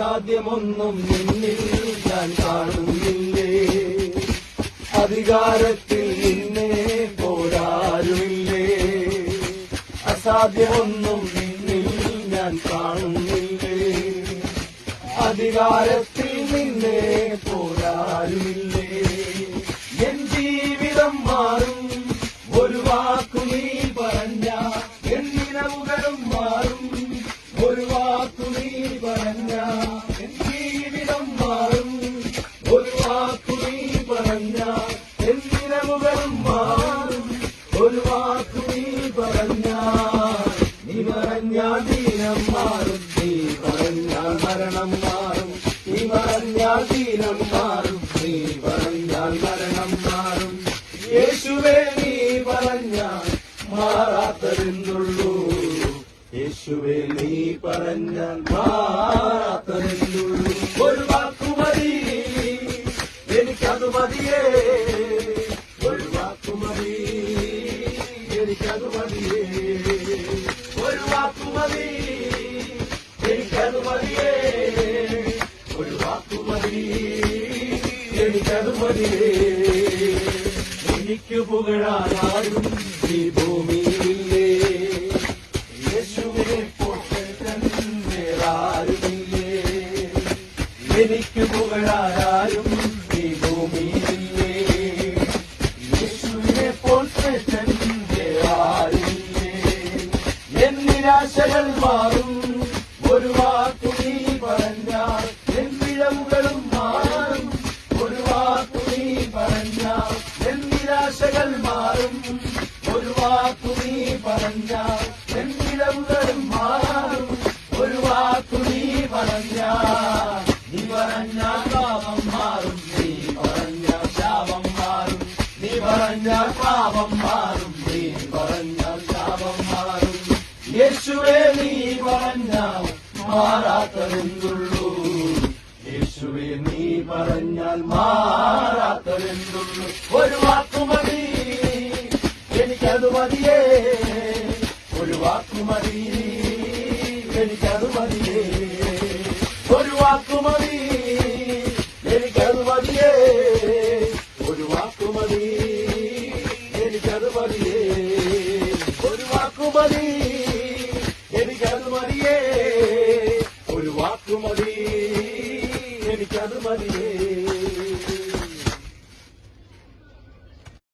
അസാധ്യമൊന്നും നിന്നിൽ ഞാൻ കാണുന്നില്ലേ? അധികാരത്തിൽ നിന്നെ പോരാരുമില്ലേ? അസാധ്യമൊന്നും നിന്നിൽ ഞാൻ കാണുന്നില്ലേ? അധികാരത്തിൽ നിന്നെ പോരാരുമില്ലേ? ഒരു വാക്കു നീ മാറും. നീ മരണം മാറും. നീ മാറും. നീ പറഞ്ഞാൽ മരണം മാറും. യേശുവേ നീ യേശുവേ നീ ഒരു വാക്കുമതി എനിക്കത് മതിയേ. ഒരു എനിക്കത് മതിയേ ഒരു എനിക്കത് മതിയേ എനിക്ക് പുകഴാനാരും ഈ ഭൂമിയില്ലേ യേശുവിനെ വേറാരുമില്ലേ എനിക്ക് പുകഴാനാരും ഈ ഭൂമിയില്ലേ നിരാശകൾ മാറും. ഒരു വാക്കു നീ എൻ പിഴവുകളും മാറും. ഒരു വാക്കു നീ പറഞ്ഞാൽ എൻ നിരാശകൾ മാറും. ഒരു വാക്കു നീ എൻ പിഴവുകളും മാറും. ഒരു വാക്കു നീ പറഞ്ഞാൽ നീ പറഞ്ഞാൽ പാപം മാറും. നീ പറഞ്ഞാൽ ശാപം മാറും. നീ പറഞ്ഞാൽ പാപം മാറും. യേശുവേ നീ പറഞ്ഞാൽ മാറാത്തതെന്തുള്ളൂ? യേശുവേ നീ പറഞ്ഞാൽ മാറാത്തതെന്തുള്ളൂ? ഒരു വാക്കുമതി എനിക്കത് മതിയേ. ഒരു വാക്കുമതി എനിക്കത് മതിയേ. ഒരു വാക്കുമതി എനിക്കത് മതിയേ. ഒരു വാക്കുമതി എനിക്കത് americano maneiro.